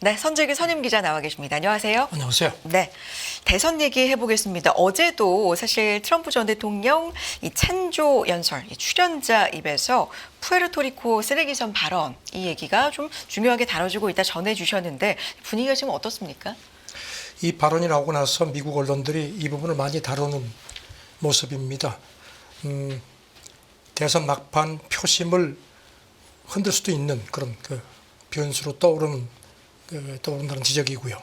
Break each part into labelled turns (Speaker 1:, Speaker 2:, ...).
Speaker 1: 네, 선재기 선임 기자 나와 계십니다. 안녕하세요.
Speaker 2: 안녕하세요.
Speaker 1: 네, 대선 얘기 해보겠습니다. 어제도 사실 트럼프 전 대통령 이 찬조 연설 이 출연자 입에서 푸에르토리코 쓰레기선 발언 이 얘기가 좀 중요하게 다뤄지고 있다 전해주셨는데 분위기가 지금 어떻습니까?
Speaker 2: 이 발언이 나오고 나서 미국 언론들이 이 부분을 많이 다루는 모습입니다. 음, 대선 막판 표심을 흔들 수도 있는 그런 그 변수로 떠오르는 그, 떠오른다는 지적이고요.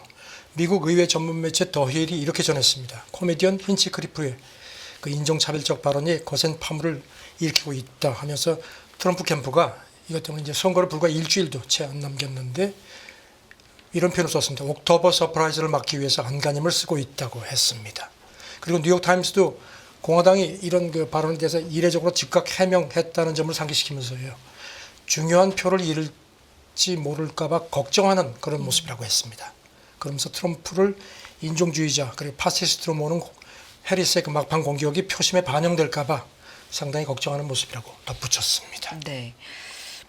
Speaker 2: 미국 의회 전문 매체 더 힐이 이렇게 전했습니다. 코미디언 힌치 크리프의 그 인종차별적 발언이 거센 파문을 일으키고 있다 하면서 트럼프 캠프가 이것 때문에 이제 선거를 불과 일주일도 채 안 남겼는데 이런 표현을 썼습니다. 옥토버 서프라이즈를 막기 위해서 안간힘을 쓰고 있다고 했습니다. 그리고 뉴욕 타임스도 공화당이 이런 그 발언에 대해서 이례적으로 즉각 해명했다는 점을 상기시키면서요. 중요한 표를 잃을 지 모를까봐 걱정하는 그런 모습이라고 했습니다. 그러면서 트럼프를 인종주의자 그리고 파시스트로 모는 해리스의 그 막판 공격이 표심에 반영될까봐 상당히 걱정하는 모습이라고 덧붙였습니다.
Speaker 1: 네.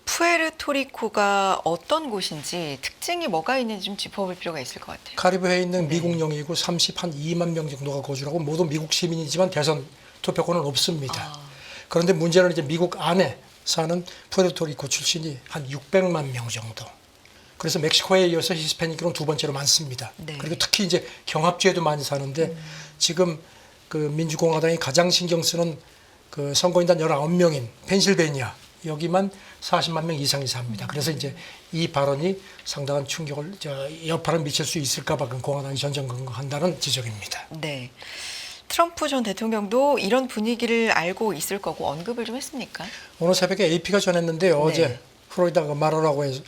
Speaker 1: 푸에르토리코가 어떤 곳인지 특징이 뭐가 있는지 좀 짚어볼 필요가 있을 것 같아요.
Speaker 2: 카리브해에 있는 미국 영이고 30 한 2만 명 정도가 거주하고 모두 미국 시민이지만 대선 투표권은 없습니다.
Speaker 1: 아.
Speaker 2: 그런데 문제는 이제 미국 안에 사는 푸에르토리코 출신이 한 600만 명 정도. 그래서 멕시코에 이어서 히스패닉으로는 두 번째로 많습니다.
Speaker 1: 네.
Speaker 2: 그리고 특히 이제 경합주에도 많이 사는데 지금 그 민주공화당이 가장 신경 쓰는 그 선거인단 19명인 펜실베니아 여기만 40만 명 이상이 삽니다. 그래서 이제 이 발언이 상당한 충격을 저 여파를 미칠 수 있을까봐 그 공화당이 전전긍긍한다는 지적입니다.
Speaker 1: 네. 트럼프 전 대통령도 이런 분위기를 알고 있을 거고 언급을 좀 했습니까?
Speaker 2: 오늘 새벽에 AP가 전했는데요.
Speaker 1: 네.
Speaker 2: 어제 플로리다 그 마로라고 해서,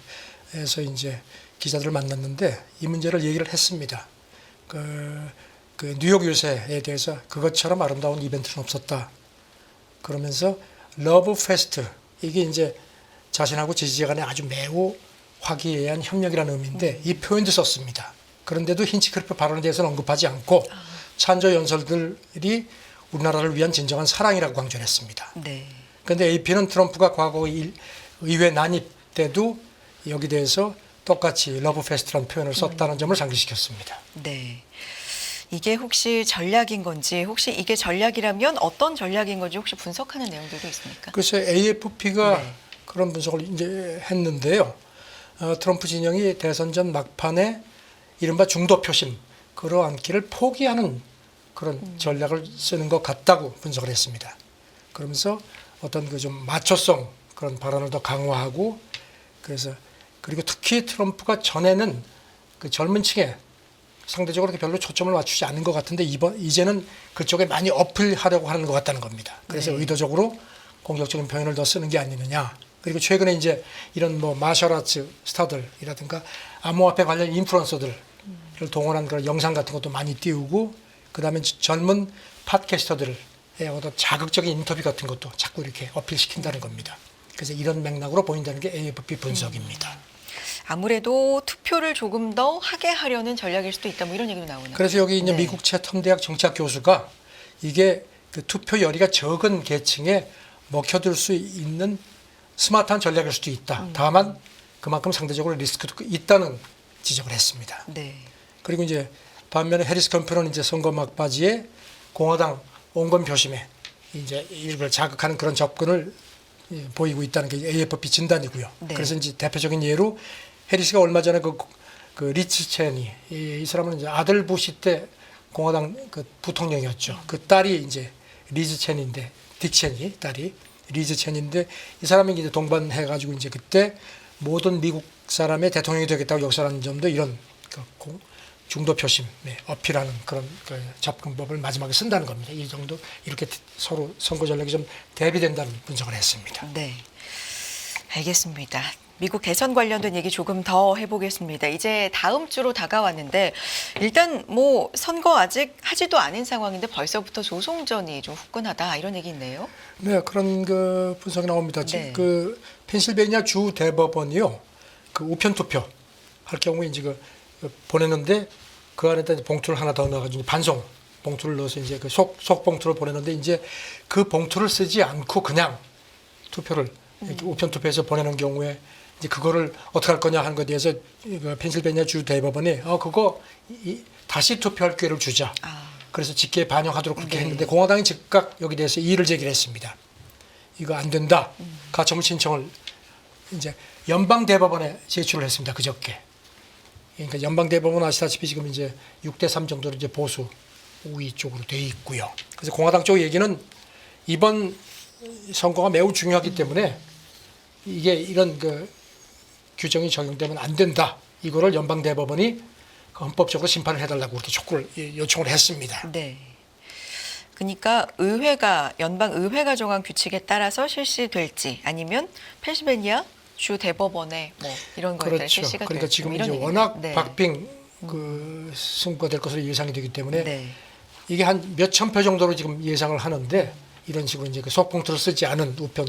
Speaker 2: 해서 이제 기자들을 만났는데 이 문제를 얘기를 했습니다. 그, 그 뉴욕 유세에 대해서 그것처럼 아름다운 이벤트는 없었다. 그러면서 러브 페스트 이게 이제 자신하고 지지자 간에 아주 매우 화기애애한 협력이라는 의미인데 이 표현도 썼습니다. 그런데도 힌치크리프 발언에 대해서는 언급하지 않고 찬조 연설들이 우리나라를 위한 진정한 사랑이라고 강조를 했습니다.
Speaker 1: 네.
Speaker 2: 그런데 AP는 트럼프가 과거 일- 의회 난입 때도 여기 대해서 똑같이 러브 페스트라는 표현을 썼다는 점을 상기시켰습니다.
Speaker 1: 네. 이게 혹시 전략인 건지 혹시 이게 전략이라면 어떤 전략인 건지 혹시 분석하는 내용들도 있습니까?
Speaker 2: 그래서 AFP가
Speaker 1: 네.
Speaker 2: 그런 분석을 이제 했는데요. 어, 트럼프 진영이 대선 전 막판에 이른바 중도 표심 끌어안기를 포기하는 그런 전략을 쓰는 것 같다고 분석을 했습니다. 그러면서 어떤 그 좀 마초성 그런 발언을 더 강화하고 그래서 그리고 특히 트럼프가 전에는 그 젊은 층에 상대적으로 별로 초점을 맞추지 않는 것 같은데 이번 이제는 그쪽에 많이 어필하려고 하는 것 같다는 겁니다. 그래서
Speaker 1: 네.
Speaker 2: 의도적으로 공격적인 표현을 더 쓰는 게 아니느냐. 그리고 최근에 이제 이런 뭐 마셜아츠 스타들이라든가 암호화폐 관련 인플루언서들을 동원한 그런 영상 같은 것도 많이 띄우고 그 다음에 젊은 팟캐스터들의 어떤 자극적인 인터뷰 같은 것도 자꾸 이렇게 어필시킨다는 겁니다. 그래서 이런 맥락으로 보인다는 게 AFP 분석입니다.
Speaker 1: 아무래도 투표를 조금 더 하게 하려는 전략일 수도 있다. 뭐 이런 얘기도 나오네요.
Speaker 2: 그래서 여기 이제
Speaker 1: 네.
Speaker 2: 미국 채텀 대학 정치학 교수가 이게 그 투표 열의가 적은 계층에 먹혀들 수 있는 스마트한 전략일 수도 있다.
Speaker 1: 음.
Speaker 2: 다만 그만큼 상대적으로 리스크도 있다는 지적을 했습니다.
Speaker 1: 네.
Speaker 2: 그리고 이제 반면에 해리스 캠프는 이제 선거 막바지에 공화당 온건 표심에 이제 일부를 자극하는 그런 접근을 예, 보이고 있다는 게 AFP 진단이고요.
Speaker 1: 네.
Speaker 2: 그래서 이제 대표적인 예로 해리스가 얼마 전에 그, 그 리치 첸이 이, 이 사람은 이제 아들 부시 때 공화당 그 부통령이었죠. 그 딸이 이제 리즈 첸인데 딕 첸이 딸이 리즈 첸인데 이 사람이 이제 동반해가지고 이제 그때 모든 미국 사람의 대통령이 되겠다고 역설하는 점도 이런 그 공- 중도 표심에 어필하는 그런 그 접근법을 마지막에 쓴다는 겁니다. 이 정도 이렇게 서로 선거 전략이 좀 대비된다는 분석을 했습니다.
Speaker 1: 네. 알겠습니다. 미국 대선 관련된 얘기 조금 더 해보겠습니다. 이제 다음 주로 다가왔는데 일단 뭐 선거 아직 하지도 않은 상황인데 벌써부터 조송전이 좀 후끈하다 이런 얘기 있네요.
Speaker 2: 네, 그런 그 분석이 나옵니다. 지금
Speaker 1: 네.
Speaker 2: 그 펜실베니아 주 대법원이요, 그 우편 투표 할 경우에 이제 그, 그 보냈는데 그 안에다 봉투를 하나 더 넣어가지고 반송 봉투를 넣어서 이제 그 속 속 봉투를 보냈는데 이제 그 봉투를 쓰지 않고 그냥 투표를 이렇게 우편 투표해서 보내는 경우에 이제 그거를 어떻게 할 거냐 하는 것에 대해서 그 펜실베니아 주 대법원이 어 그거 이, 다시 투표할 기회를 주자.
Speaker 1: 아,
Speaker 2: 그래서 직계에 반영하도록 그렇게
Speaker 1: 네.
Speaker 2: 했는데 공화당이 즉각 여기 대해서 이의를 제기했습니다. 이거 안 된다. 가처분 신청을 이제 연방 대법원에 제출을 했습니다. 그저께. 그러니까 연방 대법원 아시다시피 지금 이제 6대 3 정도로 이제 보수 우위 쪽으로 돼 있고요. 그래서 공화당 쪽 얘기는 이번 선거가 매우 중요하기 때문에 이게 이런 그 규정이 적용되면 안 된다. 이거를 연방 대법원이 그 헌법적으로 심판을 해달라고 그렇게 촉구를 예, 요청을 했습니다.
Speaker 1: 네. 그러니까 의회가 연방 의회가 정한 규칙에 따라서 실시될지 아니면 펜실베니아 주 대법원의 뭐 이런 거에
Speaker 2: 그렇죠.
Speaker 1: 실시가
Speaker 2: 그러니까
Speaker 1: 될지
Speaker 2: 지금
Speaker 1: 뭐 이런
Speaker 2: 이제
Speaker 1: 얘기네요.
Speaker 2: 워낙
Speaker 1: 네.
Speaker 2: 박빙 그 승부가 될 것으로 예상이 되기 때문에
Speaker 1: 네.
Speaker 2: 이게 한 몇천 표 정도로 지금 예상을 하는데 이런 식으로 이제 그 소봉투를 쓰지 않은 우편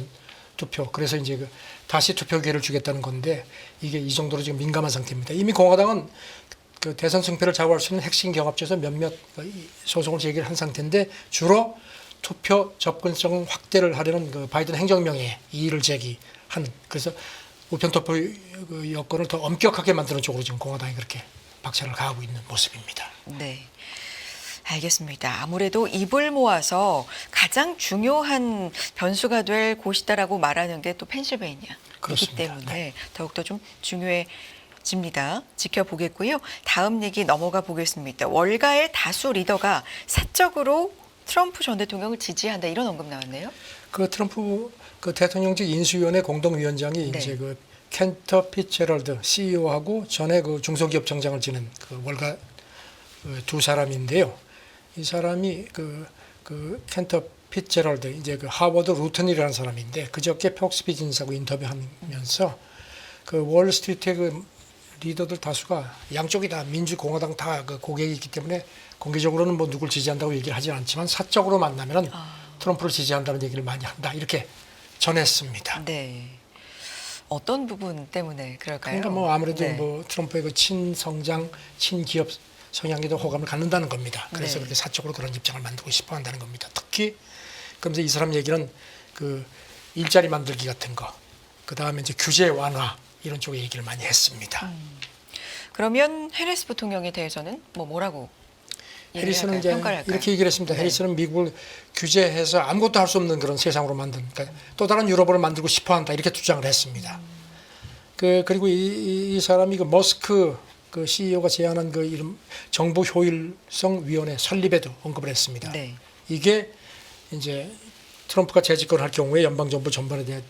Speaker 2: 투표 그래서 이제 그 다시 투표 기회를 주겠다는 건데 이게 이 정도로 지금 민감한 상태입니다. 이미 공화당은 그 대선 승패를 좌우할 수 있는 핵심 경합지에서 몇몇 소송을 제기를 한 상태인데 주로 투표 접근성 확대를 하려는 그 바이든 행정명에 이의를 제기하는 그래서 우편 투표 그 여건을 더 엄격하게 만드는 쪽으로 지금 공화당이 그렇게 박차를 가하고 있는 모습입니다.
Speaker 1: 네. 알겠습니다. 아무래도 입을 모아서 가장 중요한 변수가 될 곳이다라고 말하는 게 또 펜실베이니아이기. 때문에 더욱더 좀 중요해집니다. 지켜보겠고요. 다음 얘기 넘어가 보겠습니다. 월가의 다수 리더가 사적으로 트럼프 전 대통령을 지지한다 이런 언급 나왔네요.
Speaker 2: 그 트럼프 그 대통령직 인수위원회 공동위원장이
Speaker 1: 네.
Speaker 2: 이제 그 켄터 피체럴드 CEO하고 전에 그 중소기업 정장을 지낸 그 월가 그 두 사람인데요. 이 사람이 그, 그 켄터 피체럴드 이제 그 하워드 루튼이라는 사람인데 그저께 폭스 비즈니스하고 인터뷰하면서 그 월스트리트의 그 리더들 다수가 양쪽이 다 민주공화당 다 그 고객이 있기 때문에 공개적으로는 뭐 누굴 지지한다고 얘기를 하진 않지만 사적으로 만나면은 트럼프를 지지한다는 얘기를 많이 한다 이렇게 전했습니다.
Speaker 1: 네. 어떤 부분 때문에 그럴까요?
Speaker 2: 그러니까 뭐 아무래도
Speaker 1: 네.
Speaker 2: 뭐 트럼프의 그 친성장, 친기업 성향에도 호감을 갖는다는 겁니다. 그래서
Speaker 1: 네.
Speaker 2: 그렇게 사적으로 그런 입장을 만들고 싶어 한다는 겁니다. 특히 그러면서 이 사람 얘기는 그 일자리 만들기 같은 거, 그 다음에 이제 규제 완화 이런 쪽에 얘기를 많이 했습니다.
Speaker 1: 음. 그러면 해리스 부통령에 대해서는 뭐 뭐라고
Speaker 2: 해리스는? 이제? 이렇게 얘기를 했습니다.
Speaker 1: 네.
Speaker 2: 해리스는 미국을 규제해서 아무것도 할 수 없는 그런 세상으로 만든 그러니까 또 다른 유럽을 만들고 싶어한다 이렇게 주장을 했습니다. 그 그리고 이, 이, 이 사람이 그 머스크 그 CEO가 제안한 그 이름 정보 효율성 위원회 설립에도 언급을 했습니다.
Speaker 1: 네.
Speaker 2: 이게 이제 트럼프가 재집권할 경우에 연방 정부 전반에 대한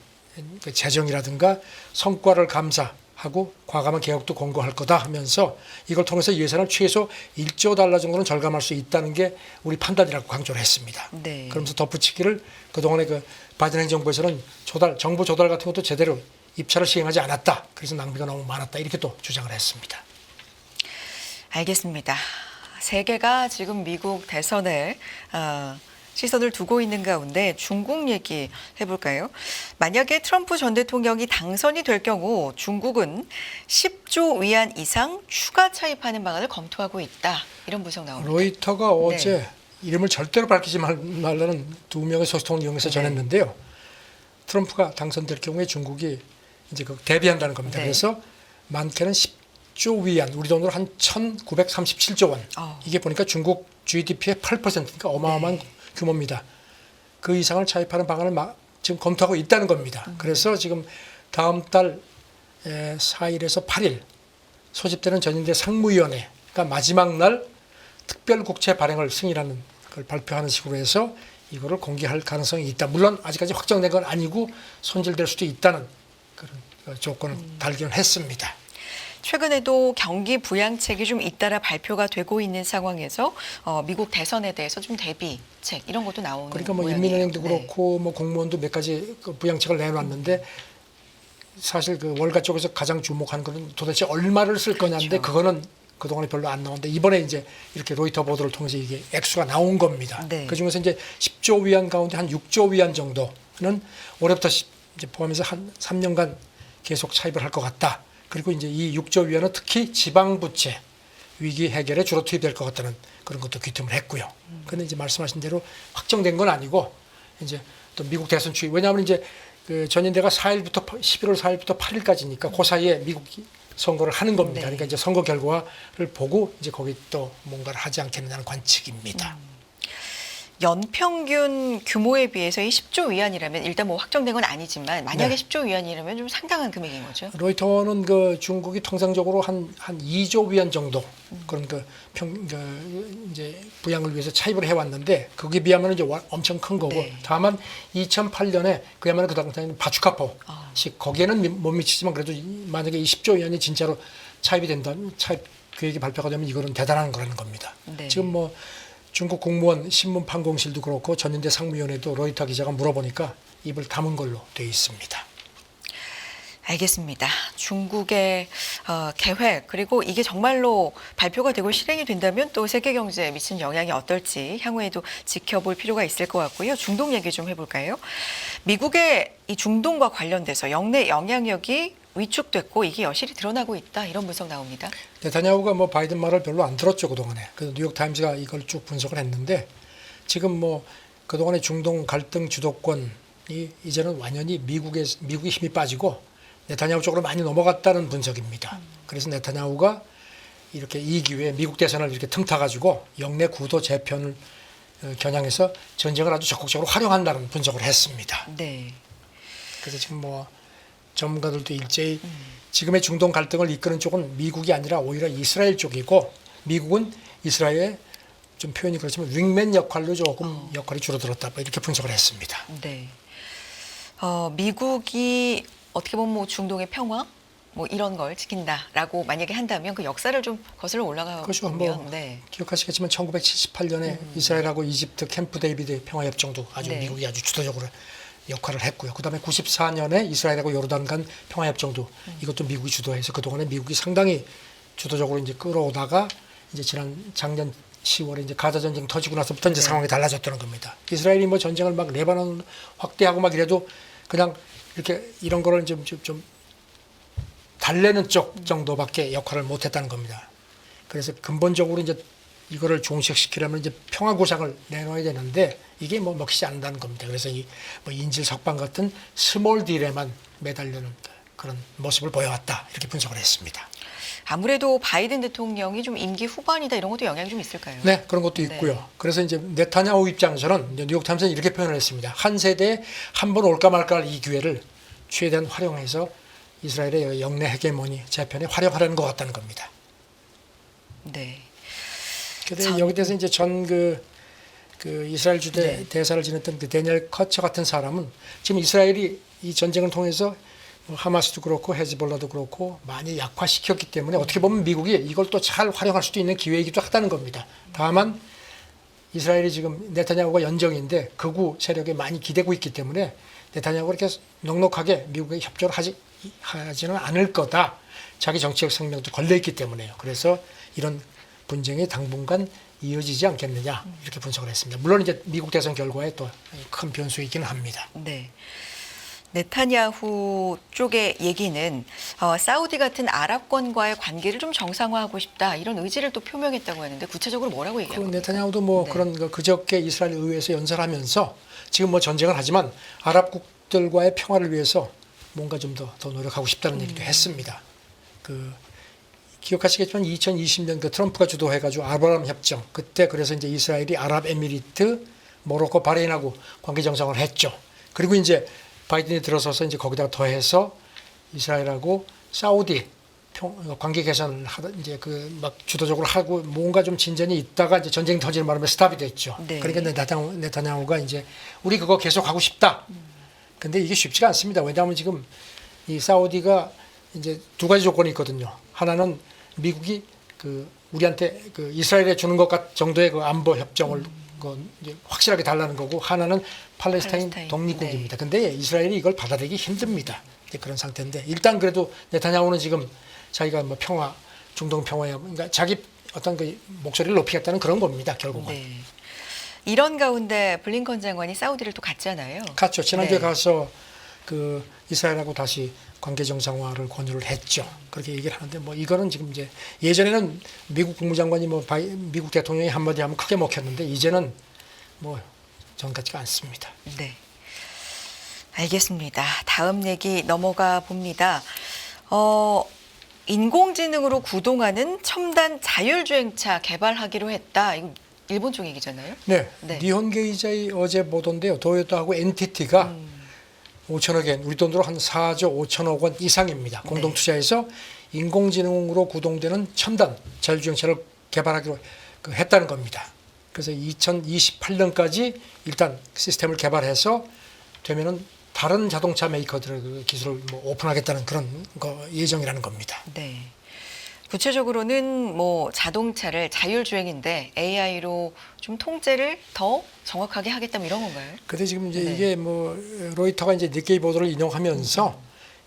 Speaker 2: 그 재정이라든가 성과를 감사 하고 과감한 개혁도 권고할 거다 하면서 이걸 통해서 예산을 최소 1조 달러 정도는 절감할 수 있다는 게 우리 판단이라고 강조를 했습니다.
Speaker 1: 네.
Speaker 2: 그러면서 덧붙이기를 그동안에 그 바이든 행정부에서는 조달 정보 조달 같은 것도 제대로 입찰을 시행하지 않았다. 그래서 낭비가 너무 많았다. 이렇게 또 주장을 했습니다.
Speaker 1: 알겠습니다. 세계가 지금 미국 대선에 어, 시선을 두고 있는 가운데 중국 얘기 해볼까요? 만약에 트럼프 전 대통령이 당선이 될 경우 중국은 10조 위안 이상 추가 차입하는 방안을 검토하고 있다. 이런 분석 나옵니다.
Speaker 2: 로이터가 어제 이름을 절대로 밝히지 말- 말라는 두 명의 소식통을 이용해서
Speaker 1: 네.
Speaker 2: 전했는데요. 트럼프가 당선될 경우에 중국이 이제 그 대비한다는 겁니다.
Speaker 1: 네.
Speaker 2: 그래서 많게는 10조 위안, 우리 돈으로 한 1,937조 원.
Speaker 1: 어.
Speaker 2: 이게 보니까 중국 GDP의 8%니까 어마어마한
Speaker 1: 네.
Speaker 2: 규모입니다. 그 이상을 차입하는 방안을 막 지금 검토하고 있다는 겁니다.
Speaker 1: 음.
Speaker 2: 그래서 지금 다음 달 4일에서 8일 소집되는 전인대 상무위원회, 그러니까 마지막 날 특별 국채 발행을 승인하는 걸 발표하는 식으로 해서 이거를 공개할 가능성이 있다. 물론 아직까지 확정된 건 아니고 손질될 수도 있다는 그런 어, 조건을
Speaker 1: 음.
Speaker 2: 달기는 했습니다.
Speaker 1: 최근에도 경기 부양책이 좀 잇따라 발표가 되고 있는 상황에서 어, 미국 대선에 대해서 좀 대비책 이런 것도 나오는
Speaker 2: 그러니까 뭐
Speaker 1: 모양이에요.
Speaker 2: 인민은행도
Speaker 1: 네.
Speaker 2: 그렇고 뭐 공무원도 몇 가지 그 부양책을 내놨는데 사실 그 월가 쪽에서 가장 주목한 거는 도대체 얼마를 쓸 거냐인데
Speaker 1: 그렇죠.
Speaker 2: 그거는 그동안에 별로 안 나왔는데 이번에 이제 이렇게 로이터 보도를 통해서 이게 액수가 나온 겁니다.
Speaker 1: 네.
Speaker 2: 그 중에서 이제 10조 위안 가운데 한 6조 위안 정도는 올해부터 시- 이제 포함해서 한 3년간 계속 차입을 할 것 같다. 그리고 이제 이 6조 위안은 특히 지방 부채 위기 해결에 주로 투입될 것 같다는 그런 것도 귀뜸을 했고요. 그런데 이제 말씀하신 대로 확정된 건 아니고 이제 또 미국 대선 추이 왜냐하면 이제 그 전인대가 4일부터 11월 4일부터 8일까지니까 그 사이에 미국이 선거를 하는 겁니다.
Speaker 1: 네.
Speaker 2: 그러니까 이제 선거 결과를 보고 이제 거기 또 뭔가를 하지 않겠느냐는 관측입니다.
Speaker 1: 연평균 규모에 비해서 이 10조 위안이라면 일단 뭐 확정된 건 아니지만 만약에
Speaker 2: 네.
Speaker 1: 10조 위안이라면 좀 상당한 금액인 거죠.
Speaker 2: 로이터는 그 중국이 통상적으로 한, 한 2조 위안 정도 그런 그 평, 그 이제 부양을 위해서 차입을 해왔는데 거기에 비하면 이제 와- 엄청 큰 거고
Speaker 1: 네.
Speaker 2: 다만 2008년에 그야말로 그 당시에는 바추카포식
Speaker 1: 아.
Speaker 2: 거기에는 미- 못 미치지만 그래도 이- 만약에 이 10조 위안이 진짜로 차입이 된다면 차입 계획이 발표가 되면 이거는 대단한 거라는 겁니다.
Speaker 1: 네.
Speaker 2: 지금 뭐 중국 공무원 신문 판공실도 그렇고 전인대 상무위원회도 로이터 기자가 물어보니까 입을 다문 걸로 돼 있습니다.
Speaker 1: 알겠습니다. 중국의 어, 계획 그리고 이게 정말로 발표가 되고 실행이 된다면 또 세계 경제에 미친 영향이 어떨지 향후에도 지켜볼 필요가 있을 것 같고요. 중동 얘기 좀 해볼까요? 미국의 이 중동과 관련돼서 영내 영향력이 위축됐고 이게 여실히 드러나고 있다 이런 분석 나옵니다.
Speaker 2: 네타냐후가 뭐 바이든 말을 별로 안 들었죠 그동안에. 그래서 뉴욕 타임즈가 이걸 쭉 분석을 했는데 지금 뭐 그동안의 중동 갈등 주도권이 이제는 완전히 미국의 미국의 힘이 빠지고 네타냐후 쪽으로 많이 넘어갔다는 분석입니다. 그래서 네타냐후가 이렇게 이 기회에 미국 대선을 이렇게 틈타 가지고 영내 구도 재편을 어, 겨냥해서 전쟁을 아주 적극적으로 활용한다는 분석을 했습니다.
Speaker 1: 네.
Speaker 2: 그래서 지금 뭐 전문가들도 일제히 지금의 중동 갈등을 이끄는 쪽은 미국이 아니라 오히려 이스라엘 쪽이고 미국은 이스라엘의 좀 표현이 그렇지만 윙맨 역할로 조금 역할이 줄어들었다 뭐 이렇게 분석을 했습니다.
Speaker 1: 네. 어, 미국이 어떻게 보면 뭐 중동의 평화 뭐 이런 걸 지킨다라고 만약에 한다면 그 역사를 좀 거슬러 올라가
Speaker 2: 그렇죠.
Speaker 1: 보면
Speaker 2: 뭐
Speaker 1: 네.
Speaker 2: 기억하시겠지만 1978년에 이스라엘하고 이집트 캠프 데이비드 평화협정도 아주
Speaker 1: 네.
Speaker 2: 미국이 아주 주도적으로 역할을 했고요. 그 다음에 94년에 이스라엘하고 요르단 간 평화협정도 이것도 미국이 주도해서 그동안에 미국이 상당히 주도적으로 이제 끌어오다가 이제 지난 작년 10월에 이제 가자 전쟁 터지고 나서부터 이제 상황이 달라졌다는 겁니다. 이스라엘이 뭐 전쟁을 막 레바논 확대하고 막 이래도 그냥 이렇게 이런 거를 좀, 좀, 좀 달래는 쪽 정도밖에 역할을 못 했다는 겁니다. 그래서 근본적으로 이제 이거를 종식시키려면 이제 평화 구상을 내놓아야 되는데 이게 뭐 먹히지 않는다는 겁니다. 그래서 이 뭐 인질 석방 같은 스몰 딜에만 매달리는 그런 모습을 보여왔다 이렇게 분석을 했습니다.
Speaker 1: 아무래도 바이든 대통령이 좀 임기 후반이다 이런 것도 영향이 좀 있을까요?
Speaker 2: 네, 그런 것도
Speaker 1: 네.
Speaker 2: 있고요. 그래서 이제 네타냐후 입장에서는 뉴욕 타임스는 이렇게 표현을 했습니다. 한 세대에 한 번 올까 말까 할 이 기회를 최대한 활용해서 이스라엘의 영내 헤게모니 재편에 활용하려는 것 같다는 겁니다.
Speaker 1: 네.
Speaker 2: 근데
Speaker 1: 전-
Speaker 2: 여기 대해서 이제 전그 그 이스라엘 주대
Speaker 1: 네.
Speaker 2: 대사를 지냈던 그 데니엘 커처 같은 사람은 지금 이스라엘이 이 전쟁을 통해서 뭐 하마스도 그렇고 헤즈볼라도 그렇고 많이 약화시켰기 때문에 어떻게 보면 미국이 이걸 또 잘 활용할 수도 있는 기회이기도 하다는 겁니다. 다만 이스라엘이 지금 네타냐후가 연정인데 극우 세력에 많이 기대고 있기 때문에 네타냐후가 이렇게 넉넉하게 미국에 협조를 하지 하지는 않을 거다. 자기 정치적 생명도 걸려 있기 때문에요. 그래서 이런 분쟁이 당분간 이어지지 않겠느냐 이렇게 분석을 했습니다. 물론 이제 미국 대선 결과에 또 큰 변수이기는 합니다.
Speaker 1: 네. 네타냐후 쪽의 얘기는 어, 사우디 같은 아랍권과의 관계를 좀 정상화하고 싶다 이런 의지를 또 표명했다고 하는데 구체적으로 뭐라고
Speaker 2: 그
Speaker 1: 얘기하고 있나요?
Speaker 2: 네타냐후도 뭐
Speaker 1: 네.
Speaker 2: 그런 그 그저께 이스라엘 의회에서 연설하면서 지금 뭐 전쟁을 하지만 아랍국들과의 평화를 위해서 뭔가 좀 더더 노력하고 싶다는 얘기도 했습니다. 그 기억하시겠지만 2020년 그 트럼프가 주도해가지고 아브라함 협정 그때 그래서 이제 이스라엘이 아랍에미리트, 모로코, 바레인하고 관계 정상을 했죠. 그리고 이제 바이든이 들어서서 이제 거기다가 더해서 이스라엘하고 사우디 평, 관계 개선을 하다 이제 그 막 주도적으로 하고 뭔가 좀 진전이 있다가 이제 전쟁 터지는 바람에 스탑이 됐죠.
Speaker 1: 네.
Speaker 2: 그러니까 네타냐후, 네타냐후가 이제 우리 그거 계속 하고 싶다. 근데 이게 쉽지가 않습니다. 왜냐하면 지금 이 사우디가 이제 두 가지 조건이 있거든요. 하나는 미국이 그 우리한테 그 이스라엘에 주는 것 같- 정도의 그 안보 협정을 그 이제 확실하게 달라는 거고 하나는 팔레스타인,
Speaker 1: 팔레스타인,
Speaker 2: 독립국입니다. 근데 이스라엘이 이걸 받아들이기 힘듭니다. 그런 상태인데 일단 그래도 네타냐후는 지금 자기가 뭐 평화, 중동 평화야 그러니까 자기 어떤 그 목소리를 높이겠다는 그런 겁니다. 결국은.
Speaker 1: 네. 이런 가운데 블링컨 장관이 사우디를 또 갔잖아요.
Speaker 2: 갔죠. 지난주에
Speaker 1: 네.
Speaker 2: 가서 그 이스라엘하고 다시 관계 정상화를 권유를 했죠. 그렇게 얘기를 하는데 뭐 이거는 지금 이제 예전에는 미국 국무장관이 뭐 바이, 미국 대통령이 한마디 하면 크게 먹혔는데 이제는 뭐 전 같지가 않습니다.
Speaker 1: 네. 알겠습니다. 다음 얘기 넘어가 봅니다. 어, 인공지능으로 구동하는 첨단 자율주행차 개발하기로 했다. 이거 일본 쪽 얘기잖아요.
Speaker 2: 네,
Speaker 1: 네.
Speaker 2: 니혼게이자의 어제 보도인데요. 도요타하고 NTT가
Speaker 1: 음.
Speaker 2: 5천억 엔, 우리 돈으로 한 4조 5천억 원 이상입니다. 공동
Speaker 1: 네.
Speaker 2: 투자해서 인공지능으로 구동되는 첨단 자율주행차를 개발하기로 그 했다는 겁니다. 그래서 2028년까지 일단 시스템을 개발해서 되면은 다른 자동차 메이커들의 그 기술을 뭐 오픈하겠다는 그런 거 예정이라는 겁니다.
Speaker 1: 네. 구체적으로는 뭐 자동차를 자율주행인데 AI로 좀 통제를 더 정확하게 하겠다 뭐 이런 건가요?
Speaker 2: 근데 지금 이제
Speaker 1: 네.
Speaker 2: 이게 뭐 로이터가 이제 니케이 보도를 인용하면서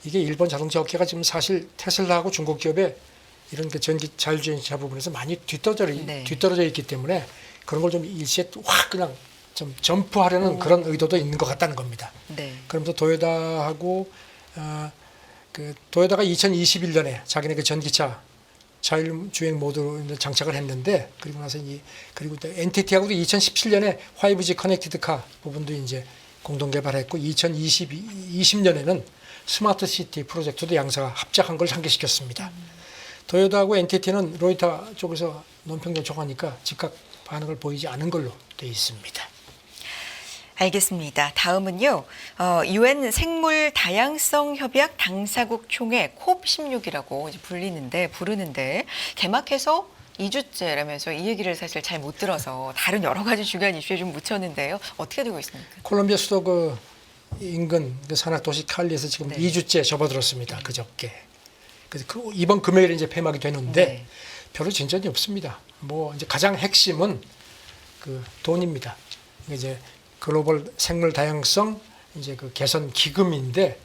Speaker 2: 이게 일본 자동차 업계가 지금 사실 테슬라하고 중국 기업의 이런 그 전기 자율주행차 부분에서 많이 뒤떨어져
Speaker 1: 네.
Speaker 2: 뒤떨어져 있기 때문에 그런 걸 좀 일시에 확 그냥 좀 점프하려는 그런 의도도 있는 것 같다는 겁니다.
Speaker 1: 네.
Speaker 2: 그러면서 도요타하고 어, 그 도요타가 2021년에 자기네 그 전기차 자율주행 모드로 장착을 했는데 그리고 나서 이 그리고 또 NTT하고도 2017년에 5G 커넥티드 카 부분도 이제 공동 개발했고 2020년에는 스마트 시티 프로젝트도 양사가 합작한 걸 상기시켰습니다. 도요타하고 NTT는 로이터 쪽에서 논평 요청하니까 즉각 반응을 보이지 않은 걸로 되어 있습니다.
Speaker 1: 알겠습니다. 다음은요. 어, 유엔 생물 다양성 협약 당사국 총회 콥16이라고 이제 불리는데 부르는데 개막해서 2주째라면서 이 얘기를 사실 잘 못 들어서 다른 여러 가지 중요한 이슈에 좀 묻혔는데요. 어떻게 되고 있습니까?
Speaker 2: 콜롬비아 수도 그 인근 그 산악 도시 칼리에서 지금
Speaker 1: 네.
Speaker 2: 2주째 접어들었습니다. 그저께. 그래서 그 이번 금요일에 이제 폐막이 되는데
Speaker 1: 네.
Speaker 2: 별로 진전이 없습니다. 뭐 이제 가장 핵심은 그 돈입니다. 이제 글로벌 생물 다양성 이제 그 개선 기금인데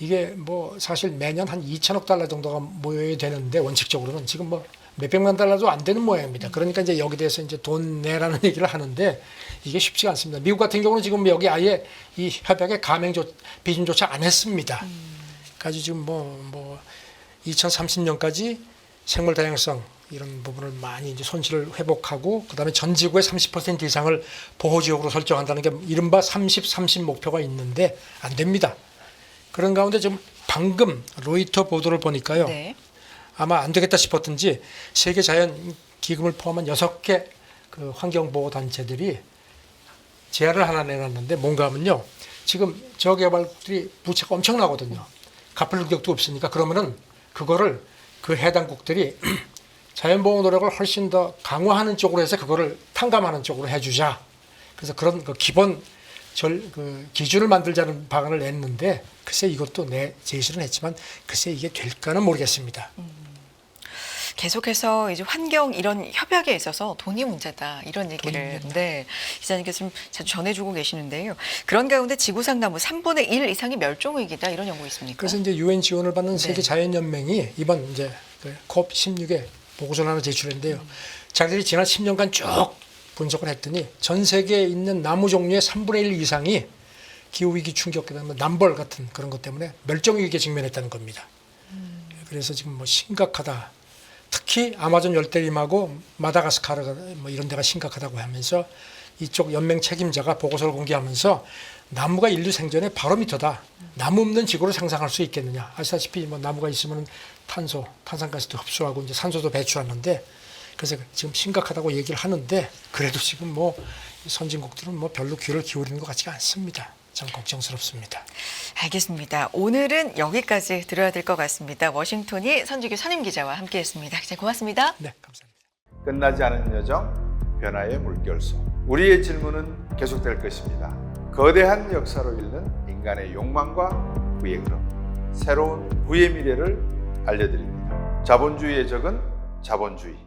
Speaker 2: 이게 뭐 사실 매년 한 2천억 달러 정도가 모여야 되는데 원칙적으로는 지금 뭐 몇백만 달러도 안 되는 모양입니다. 그러니까 이제 여기 대해서 이제 돈 내라는 얘기를 하는데 이게 쉽지가 않습니다. 미국 같은 경우는 지금 여기 아예 이 협약에 가맹조 비준조차 안 했습니다. 가지고 지금 뭐뭐 2030년까지 생물 다양성 이런 부분을 많이 이제 손실을 회복하고 그다음에 전 지구의 30% 이상을 보호 지역으로 설정한다는 게 이른바 30 30 목표가 있는데 안 됩니다. 그런 가운데 지금 방금 로이터 보도를 보니까요.
Speaker 1: 네.
Speaker 2: 아마 안 되겠다 싶었든지 세계 자연 기금을 포함한 여섯 개 그 환경 보호 단체들이 제안을 하나 내놨는데 뭔가 하면요. 지금 저개발국들이 부채가 엄청나거든요. 갚을 능력도 없으니까 그러면은 그거를 그 해당국들이 자연보호 노력을 훨씬 더 강화하는 쪽으로 해서 그거를 탕감하는 쪽으로 해주자. 그래서 그런 그 기본 절, 그 기준을 만들자는 방안을 냈는데 글쎄 이것도 내 제시는 했지만 글쎄 이게 될까는 모르겠습니다.
Speaker 1: 계속해서 이제 환경 이런 협약에 있어서 돈이 문제다 이런 얘기를 네, 기자님께서 좀 자주 전해주고 계시는데요. 그런 가운데 지구상 나무 3분의 1 이상이 멸종 위기다 이런 연구 있습니까?
Speaker 2: 그래서 이제 유엔 지원을 받는
Speaker 1: 네.
Speaker 2: 세계 자연연맹이 이번 이제 그 COP16에 보고서를 하나 제출했는데요. 자기들이 지난 10년간 쭉 분석을 했더니 전 세계에 있는 나무 종류의 3분의 1 이상이 기후 위기 충격 남벌 같은 그런 것 때문에 멸종 위기에 직면했다는 겁니다. 그래서 지금 뭐 심각하다. 특히 아마존 열대림하고 마다가스카르 뭐 이런 데가 심각하다고 하면서 이쪽 연맹 책임자가 보고서를 공개하면서 나무가 인류 생존의 바로미터다. 나무 없는 지구를 상상할 수 있겠느냐. 아시다시피 뭐 나무가 있으면 탄소, 탄산가스도 흡수하고 이제 산소도 배출하는데 그래서 지금 심각하다고 얘기를 하는데 그래도 지금 뭐 선진국들은 뭐 별로 귀를 기울이는 것 같지가 않습니다. 참 걱정스럽습니다.
Speaker 1: 알겠습니다. 오늘은 여기까지 들어야 될 것 같습니다. 워싱턴이 선지규 선임 기자와 함께했습니다. 기자 고맙습니다.
Speaker 2: 네, 감사합니다.
Speaker 3: 끝나지 않은 여정, 변화의 물결소. 우리의 질문은 계속될 것입니다. 거대한 역사로 읽는 인간의 욕망과 부의 흐름. 새로운 부의 미래를 알려드립니다. 자본주의의 적은 자본주의.